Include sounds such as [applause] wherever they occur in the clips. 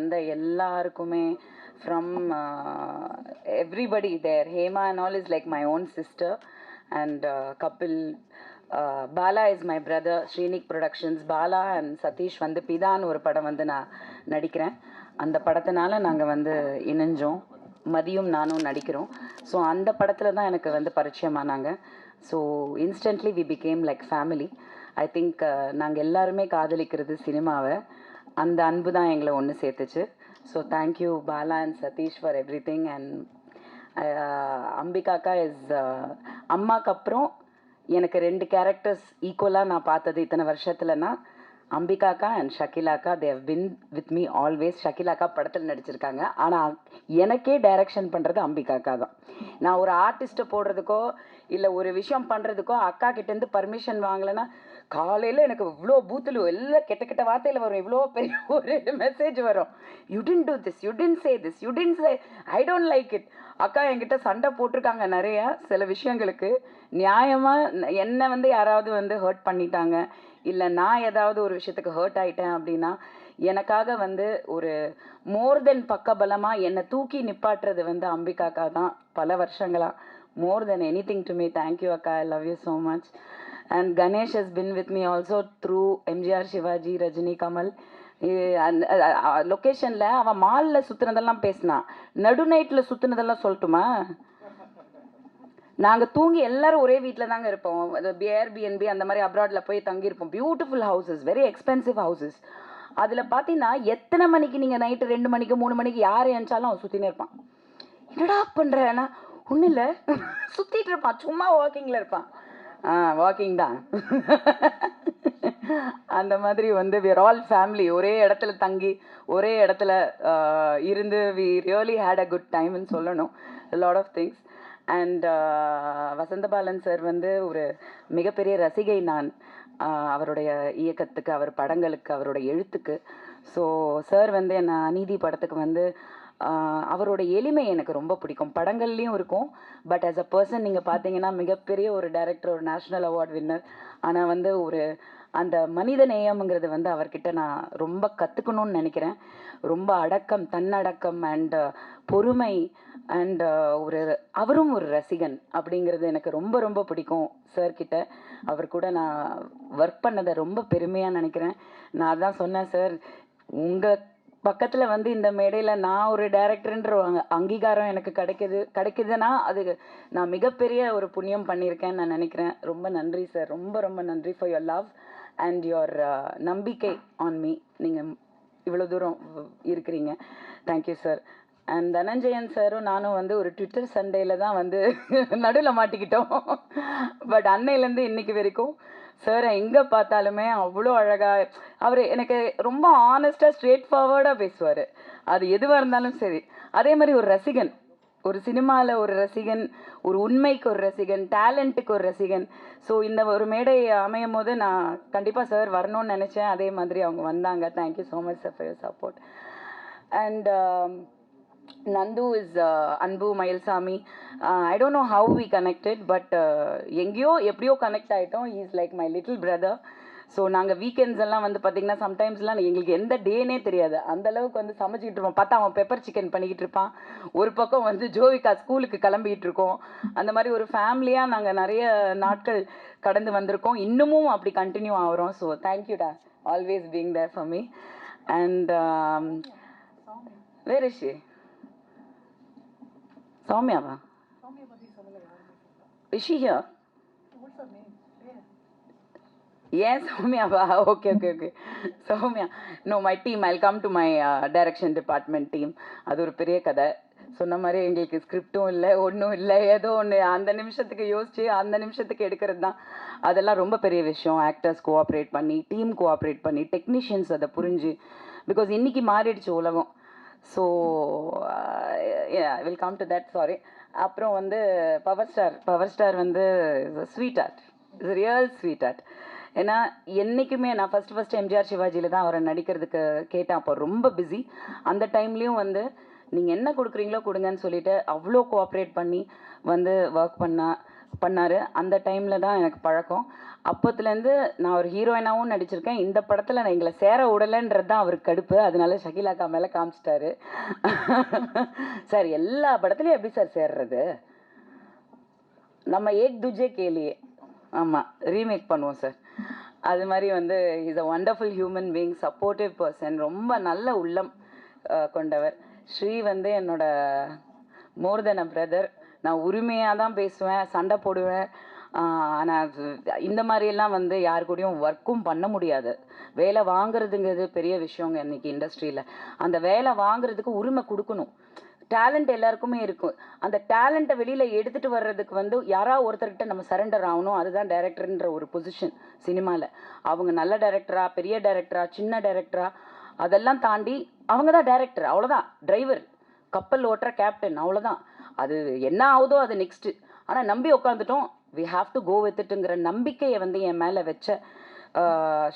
வந்த எல்லாருக்குமே from everybody there Hema and all is like my own sister and Kapil Bala is my brother Srinik productions Bala and Satish வந்து பிதான்னு ஒரு படம் வந்து நான் நடிக்கிறேன். அந்த படத்தினால நாங்கள் வந்து இணைஞ்சோம். மதியும் நானும் நடிக்கிறோம். ஸோ அந்த படத்தில் தான் எனக்கு வந்து பரிச்சயமானாங்க. So instantly we become like family I think நாங்கள் எல்லாருமே காதலிக்கிறது சினிமாவை. அந்த அன்பு தான் எங்களை ஒன்று சேர்த்துச்சு. So thank you Bala and Satish for everything and அம்பிகாக்கா is uh, அம்மாக்கு அப்புறம் எனக்கு ரெண்டு கேரக்டர்ஸ் ஈக்குவலாக நான் பார்த்தது இத்தனை வருஷத்துலனா அம்பிகாக்கா and ஷக்கிலாக்கா they've been with me always ஷக்கிலாக்கா படத்தில் நடிச்சிருக்காங்க. ஆனால் எனக்கே டைரக்ஷன் பண்ணுறது அம்பிகாக்கா தான். நான் ஒரு ஆர்டிஸ்ட்டை போடுறதுக்கோ இல்லை ஒரு விஷயம் பண்ணுறதுக்கோ அக்கா கிட்டேருந்து பர்மிஷன் வாங்கலைன்னா காலையில் எனக்கு இவ்வளோ பூத்துலு எல்லாம் கெட்ட கெட்ட வார்த்தையில் வரும். இவ்வளோ பெரிய [laughs] ஒரு மெசேஜ் வரும். You didn't do this you didn't say this you didn't say I don't like it அக்கா என்கிட்ட சண்டை போட்டிருக்காங்க நிறைய சில விஷயங்களுக்கு. நியாயமாக என்னை வந்து யாராவது வந்து ஹர்ட் பண்ணிட்டாங்க. இல்லை நான் ஏதாவது ஒரு விஷயத்துக்கு ஹர்ட் ஆயிட்டேன் அப்படின்னா எனக்காக வந்து ஒரு மோர் தென் பக்கபலமாக என்னை தூக்கி நிப்பாட்டுறது வந்து அம்பிகாக்கா தான் பல வருஷங்களா. More then anything to me thank you அக்கா. I love you so much and Ganesh has been with me also through MGR Sivaji Rajini Kamal லொக்கேஷனில் அவன் மாலில் சுற்றுனதெல்லாம் பேசினான் நடு நைட்டில் சுற்றுனதெல்லாம் சொல்லட்டுமா? நாங்கள் தூங்கி எல்லாரும் ஒரே வீட்டில் தாங்க இருப்போம். ஏர்பிஎன்பி அந்த மாதிரி அப்ராடில் போய் தங்கியிருப்போம். Beautiful houses very expensive houses அதில் பார்த்தீங்கன்னா எத்தனை மணிக்கு நீங்கள் நைட்டு ரெண்டு மணிக்கு மூணு மணிக்கு யார் எழுந்தாலும் அவன் சுற்றினே இருப்பான். என்னடா பண்ணுறேன்னா ஒன்றும் இல்லை. சுற்றிட்டு இருப்பான். சும்மா வாக்கிங்கில் இருப்பான். ஆ வாக்கிங் தான். அந்த மாதிரி வந்து விர் ஆல் ஃபேமிலி ஒரே இடத்துல தங்கி ஒரே இடத்துல இருந்து we really had a good டைம்னு சொல்லணும். Lot of things and uh, Vasanthabalan sir வந்து ஒரு மிகப்பெரிய ரசிகை நான். அவருடைய இயக்கத்துக்கு அவர் படங்களுக்கு அவருடைய எழுத்துக்கு. ஸோ சார் வந்து என்ன அநீதி படத்துக்கு வந்து அவரோட எளிமை எனக்கு ரொம்ப பிடிக்கும். படங்கள்லேயும் இருக்கும். பட் ஆஸ் அ பர்சன் நீங்கள் பார்த்தீங்கன்னா மிகப்பெரிய ஒரு டைரக்டர் ஒரு நேஷ்னல் அவார்ட் வின்னர் ஆனால் வந்து ஒரு அந்த மனித நேயம்ங்கிறது வந்து அவர்கிட்ட நான் ரொம்ப கற்றுக்கணும்னு நினைக்கிறேன். ரொம்ப அடக்கம் தன்னடக்கம் அண்ட் பொறுமை அண்ட் uh, ஒரு அவரும் ஒரு ரசிகன் அப்படிங்கிறது எனக்கு ரொம்ப ரொம்ப பிடிக்கும். சார் கிட்ட அவர் கூட நான் ஒர்க் பண்ணதை ரொம்ப பெருமையாக நினைக்கிறேன். நான் அதான் சொன்னேன் சார் உங்கள் பக்கத்தில் வந்து இந்த மேடையில் நான் ஒரு டைரக்டர்ன்ற அங்கீகாரம் எனக்கு கிடைக்குது கிடைக்குதுன்னா அது நான் மிகப்பெரிய ஒரு புண்ணியம் பண்ணியிருக்கேன்னு நான் நினைக்கிறேன். ரொம்ப நன்றி சார் ரொம்ப ரொம்ப நன்றி for your love and your நம்பிக்கை ஆன் மீ நீங்கள் இவ்வளோ தூரம் இருக்கிறீங்க. தேங்க்யூ சார் அண்ட் தனஞ்சயன் சாரும் நானும் வந்து ஒரு ட்விட்டர் சண்டேல தான் வந்து [laughs] நடுவில் மாட்டிக்கிட்டோம். பட் அன்னையிலேருந்து இன்னைக்கு வரைக்கும் சாரை எங்கே பார்த்தாலுமே அவ்வளோ அழகாக அவர் எனக்கு ரொம்ப ஆனஸ்ட்டாக ஸ்ட்ரெயிட் ஃபார்வர்டாக பேசுவார். அது எதுவாக இருந்தாலும் சரி. அதே மாதிரி ஒரு ரசிகன் ஒரு சினிமாவில் ஒரு ரசிகன் ஒரு உண்மைக்கு ஒரு ரசிகன் டேலண்ட்டுக்கு ஒரு ரசிகன். ஸோ இந்த ஒரு மேடை அமையும் போது நான் கண்டிப்பாக சார் வரணும்னு நினச்சேன். அதே மாதிரி அவங்க வந்தாங்க. Thank you so much sir for your support and Nandu is அன்பு Mayilsamy I don't know how we connected but எங்கேயோ எப்படியோ கனெக்ட் ஆகிட்டோம் is like my little brother so நாங்கள் வீக்கெண்ட்ஸ் எல்லாம் வந்து பார்த்தீங்கன்னா சம்டைம்ஸ்லாம் எங்களுக்கு எந்த டேனே தெரியாது. அந்த அளவுக்கு வந்து சமைச்சிக்கிட்டு இருப்போம். பார்த்தா அவன் பெப்பர் சிக்கன் பண்ணிக்கிட்டு இருப்பான். ஒரு பக்கம் வந்து ஜோவிகா ஸ்கூலுக்கு கிளம்பிக்கிட்டு இருக்கோம். அந்த மாதிரி ஒரு ஃபேமிலியாக நாங்கள் நிறைய நாட்கள் கடந்து வந்திருக்கோம். இன்னமும் அப்படி கண்டினியூ ஆகிறோம். So தேங்க்யூடா always being there for me and where is சௌமியாவா is she here ஏன் சௌமியாவா okay okay okay Soumya no my team I come to my direction department team அது ஒரு பெரிய கதை. சொன்ன மாதிரி எங்களுக்கு ஸ்கிரிப்டும் இல்லை ஒன்றும் இல்லை. ஏதோ ஒன்று அந்த நிமிஷத்துக்கு யோசிச்சு அந்த நிமிஷத்துக்கு எடுக்கிறது தான். அதெல்லாம் ரொம்ப பெரிய விஷயம். ஆக்டர்ஸ் கோஆப்ரேட் பண்ணி டீம் கோஆப்ரேட் பண்ணி டெக்னீஷியன்ஸ் அதை புரிஞ்சு. பிகாஸ் இன்னைக்கு மாறிடுச்சு உலகம். So will come to that sorry அப்புறம் வந்து பவர் ஸ்டார் பவர் ஸ்டார் வந்து sweetheart is real sweetheart ஏன்னா என்றைக்குமே நான் ஃபஸ்ட்டு ஃபஸ்ட்டு எம்ஜிஆர் சிவாஜியில் தான் அவரை நடிக்கிறதுக்கு கேட்டேன். அப்போ ரொம்ப பிஸி அந்த டைம்லேயும் வந்து நீங்கள் என்ன கொடுக்குறீங்களோ கொடுங்கன்னு சொல்லிட்டு அவ்வளோ கோஆப்ரேட் பண்ணி வந்து ஒர்க் பண்ணால் பண்ணார். அந்த டைமில் தான் எனக்கு பழக்கம். அப்போத்துலேருந்து நான் ஒரு ஹீரோயினாகவும் நடிச்சிருக்கேன். இந்த படத்தில் நான் எங்களை சேர விடலைன்றது தான் அவருக்கு கடுப்பு. அதனால ஷகிலாக்கா மேலே காமிச்சிட்டாரு. சார் எல்லா படத்துலையும் எப்படி சார் சேர்றது? நம்ம ஏக் துஜே கேலியே ஆமாம் ரீமேக் பண்ணுவோம் சார். அது மாதிரி வந்து is a wonderful human being supportive person ரொம்ப நல்ல உள்ளம் கொண்டவர். ஸ்ரீ வந்து என்னோட மோர் தென் அ பிரதர் நான் உரிமையாக தான் பேசுவேன் சண்டை போடுவேன். ஆனால் இந்த மாதிரியெல்லாம் வந்து யாரு கூடயும் ஒர்க்கும் பண்ண முடியாது. வேலை வாங்குறதுங்கிறது பெரிய விஷயங்க இன்னைக்கு இண்டஸ்ட்ரியில் அந்த வேலை வாங்குறதுக்கு உரிமை கொடுக்கணும். டேலண்ட் எல்லாருக்குமே இருக்கும். அந்த டேலண்ட்டை வெளியில் எடுத்துகிட்டு வர்றதுக்கு வந்து யாராவது ஒருத்தர்கிட்ட நம்ம சரண்டர் ஆகணும். அதுதான் டைரக்டர்ன்ற ஒரு பொசிஷன் சினிமாவில் அவங்க நல்ல டைரக்டரா பெரிய டைரக்டரா சின்ன டைரக்டரா அதெல்லாம் தாண்டி அவங்க தான் டைரக்டர் அவ்வளோதான் டிரைவர் கப்பல் ஓட்டுற கேப்டன் அவ்வளோதான் அது என்ன ஆகுதோ அது நெக்ஸ்ட்டு ஆனால் நம்பி உட்காந்துட்டோம் வி ஹாவ் டு கோ வித்துட்டுங்கிற நம்பிக்கையை வந்து என் மேலே வச்ச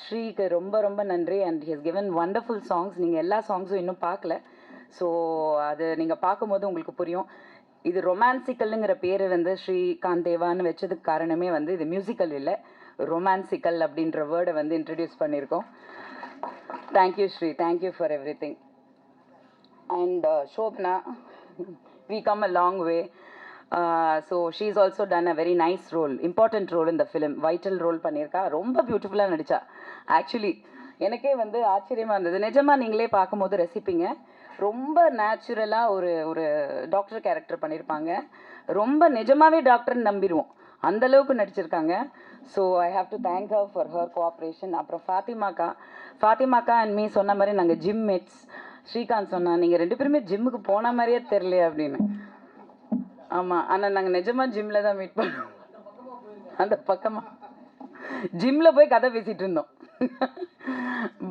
ஸ்ரீக்கு ரொம்ப ரொம்ப நன்றி. And his given wonderful songs நீங்கள் எல்லா சாங்ஸும் இன்னும் பார்க்கல. ஸோ அது நீங்கள் பார்க்கும்போது உங்களுக்கு புரியும். இது ரொமான்சிக்கல்ங்கிற பேர் வந்து ஸ்ரீகாந்த் தேவான்னு வச்சதுக்கு காரணமே வந்து இது மியூசிக்கல் இல்லை. ரொமான்சிக்கல் அப்படின்ற வேர்டை வந்து இன்ட்ரடியூஸ் பண்ணியிருக்கோம். Thank you Sri thank you for everything and Shobna we come a long way. Uh, so she's also done a very nice role important role in the film. Vital role பண்ணியிருக்கா. ரொம்ப பியூட்டிஃபுல்லாக நடிச்சா. Actually எனக்கே வந்து ஆச்சரியமாக இருந்தது. நிஜமாக நீங்களே பார்க்கும்போது ரசிப்பீங்க. ரொம்ப நேச்சுரலாக ஒரு ஒரு டாக்டர் கேரக்டர் பண்ணியிருப்பாங்க. ரொம்ப நிஜமாகவே டாக்டர்னு நம்பிடுவோம். அந்த அளவுக்கு நடிச்சிருக்காங்க. So I have to thank her for her cooperation அப்புறம் ஃபாத்திமாக்கா ஃபாத்திமாக்கா அண்ட் மீ சொன்ன மாதிரி நாங்கள் ஜிம் மேட்ஸ் ஸ்ரீகாந்த் சொன்னா நீங்கள் ரெண்டு பேருமே ஜிம்முக்கு போன மாதிரியே தெரியலையே அப்படின்னு. ஆமாம் ஆனால் நாங்கள் நிஜமாக ஜிம்மில் தான் மீட் பண்ணோம். அந்த பக்கமாக ஜிம்மில் போய் கதை பேசிகிட்டு இருந்தோம்.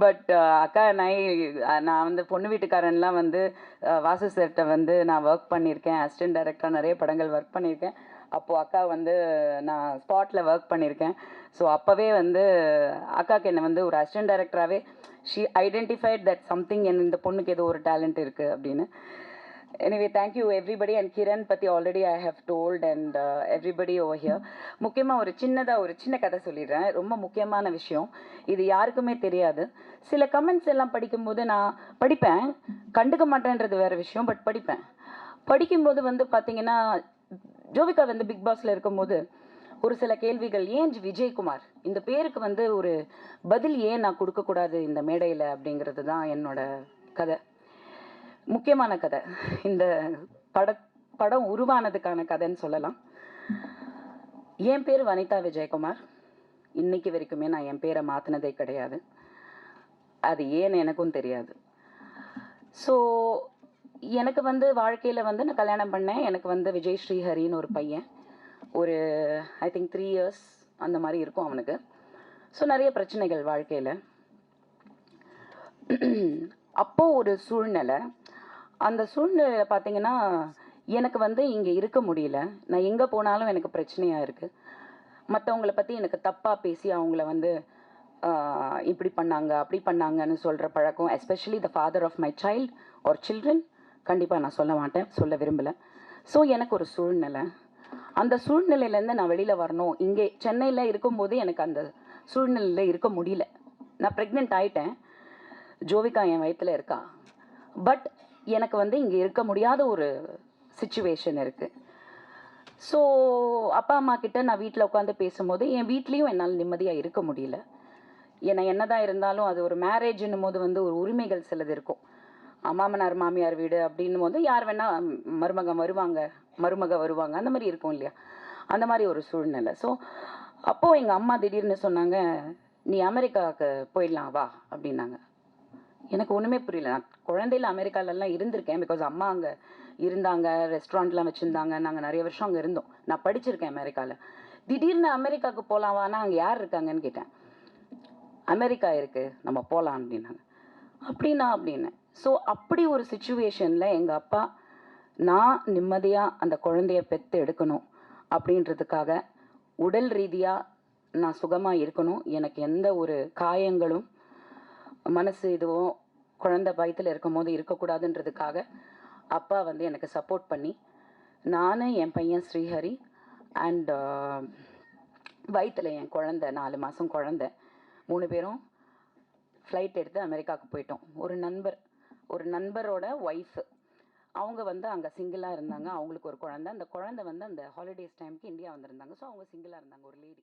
பட் அக்கா நான் நான் வந்து பொண்ணு வீட்டுக்காரன்லாம் வந்து வாசு சார்கிட்ட வந்து நான் ஒர்க் பண்ணியிருக்கேன். அசிஸ்டன்ட் டைரக்டராக நிறைய படங்கள் ஒர்க் பண்ணியிருக்கேன். அப்போது அக்கா வந்து நான் ஸ்பாட்டில் ஒர்க் பண்ணியிருக்கேன். ஸோ அப்போவே வந்து அக்காவுக்கு என்னை வந்து ஒரு அசிஸ்டன்ட் டைரக்டராகவே ஷீ ஐடென்டிஃபைட் தட் சம்திங் என் இந்த பொண்ணுக்கு ஏதோ ஒரு டேலண்ட் இருக்குது அப்படின்னு. Anyway thank you everybody and Kiran பற்றி already I have told and everybody over here முக்கியமாக ஒரு சின்னதாக ஒரு சின்ன கதை சொல்லிடுறேன். ரொம்ப முக்கியமான விஷயம். இது யாருக்குமே தெரியாது. சில கமெண்ட்ஸ் எல்லாம் படிக்கும்போது நான் படிப்பேன். கண்டுக்க மாட்டேன்றது வேறு விஷயம் பட் படிப்பேன். படிக்கும்போது வந்து பார்த்தீங்கன்னா ஜோவிகா வந்து பிக் பாஸில் இருக்கும்போது ஒரு சில கேள்விகள். ஏன் விஜயகுமார்? இந்த பேருக்கு வந்து ஒரு பதில் ஏன் நான் கொடுக்கக்கூடாது இந்த மேடையில் அப்படிங்கிறது தான் என்னோட கதை. முக்கியமான கதை. இந்த பட படம் உருவானதுக்கான கதைன்னு சொல்லலாம். என் பேர் வனிதா விஜயகுமார். இன்னைக்கு வரைக்குமே நான் என் பேரை மாற்றினதே கிடையாது. அது ஏன்னு எனக்கும் தெரியாது. ஸோ எனக்கு வந்து வாழ்க்கையில் வந்து நான் கல்யாணம் பண்ணேன். எனக்கு வந்து விஜய் ஸ்ரீஹரின்னு ஒரு பையன். ஒரு ஐ திங்க் த்ரீ இயர்ஸ் அந்த மாதிரி இருக்கும் அவனுக்கு. ஸோ நிறைய பிரச்சனைகள் வாழ்க்கையில். அப்போது ஒரு சூழ்நிலை. அந்த சூழ்நிலையில் பார்த்தீங்கன்னா எனக்கு வந்து இங்கே இருக்க முடியல. நான் எங்கே போனாலும் எனக்கு பிரச்சனையாக இருக்குது மற்றவங்கள பற்றி எனக்கு தப்பாக பேசி அவங்கள வந்து இப்படி பண்ணாங்க அப்படி பண்ணாங்கன்னு சொல்கிற பழக்கம் especially the father of my child or children கண்டிப்பாக நான் சொல்ல மாட்டேன் சொல்ல விரும்பலை. ஸோ எனக்கு ஒரு சூழ்நிலை. அந்த சூழ்நிலையிலேருந்து நான் வெளியில் வரணும். இங்கே சென்னையில் இருக்கும்போது எனக்கு அந்த சூழ்நிலையில் இருக்க முடியல. நான் ப்ரெக்னென்ட் ஆயிட்டேன். ஜோவிகா என் வயத்தில் இருக்கா. பட் எனக்கு வந்து இங்கே இருக்க முடியாத ஒரு சுச்சுவேஷன் இருக்குது ஸோ அப்பா அம்மா கிட்ட நான் வீட்டில் உட்காந்து பேசும்போது என் வீட்லேயும் என்னால் நிம்மதியாக இருக்க முடியல. ஏன்னா என்னதான் இருந்தாலும் அது ஒரு மேரேஜ்னும் போது வந்து ஒரு உரிமைகள் சிலது இருக்கும். மாமனார் மாமியார் வீடு அப்படின்னும் போது யார் வேணால் மருமகம் வருவாங்க. மருமக வருவாங்க. அந்த மாதிரி இருக்கும் இல்லையா? அந்த மாதிரி ஒரு சூழ்நிலை. ஸோ அப்போது எங்கள் அம்மா திடீர்னு சொன்னாங்க நீ அமெரிக்காவுக்கு போயிடலாம் வா அப்படின்னாங்க. எனக்கு ஒன்றுமே புரியல. நான் குழந்தையில அமெரிக்காலலாம் இருந்திருக்கேன். பிகாஸ் அம்மா அங்கே இருந்தாங்க ரெஸ்டாரண்ட்லாம் வச்சுருந்தாங்க. நாங்கள் நிறைய வருஷம் அங்கே இருந்தோம். நான் படிச்சிருக்கேன் அமெரிக்காவில் திடீர்னு அமெரிக்காவுக்கு போகலாம் வானா அங்கே யார் இருக்காங்கன்னு கேட்டேன். அமெரிக்கா இருக்குது நம்ம போகலாம் அப்படின்னாங்க. அப்படின்னா அப்படின்னு ஸோ அப்படி ஒரு சுச்சுவேஷனில் எங்கள் அப்பா நான் நிம்மதியாக அந்த குழந்தைய பெற்று எடுக்கணும் அப்படின்றதுக்காக உடல் ரீதியாக நான் சுகமாக இருக்கணும். எனக்கு எந்த ஒரு காயங்களும் மனசு இதுவும் குழந்த பயத்தில் இருக்கும்போது இருக்கக்கூடாதுன்றதுக்காக அப்பா வந்து எனக்கு சப்போர்ட் பண்ணி நான் என் பையன் ஸ்ரீஹரி அண்ட் uh, வயிற்றில் என் குழந்த நாலு மாதம் குழந்த. மூணு பேரும் ஃப்ளைட் எடுத்து அமெரிக்காவுக்கு போயிட்டோம். ஒரு நண்பர் ஒரு நண்பரோட ஒய்ஃபு அவங்க வந்து அங்கே சிங்கிளாக இருந்தாங்க. அவங்களுக்கு ஒரு குழந்தை. அந்த குழந்தை வந்து அந்த ஹாலிடேஸ் டைமுக்கு இந்தியா வந்திருந்தாங்க. ஸோ அவங்க சிங்கிளாக இருந்தாங்க. ஒரு லேடி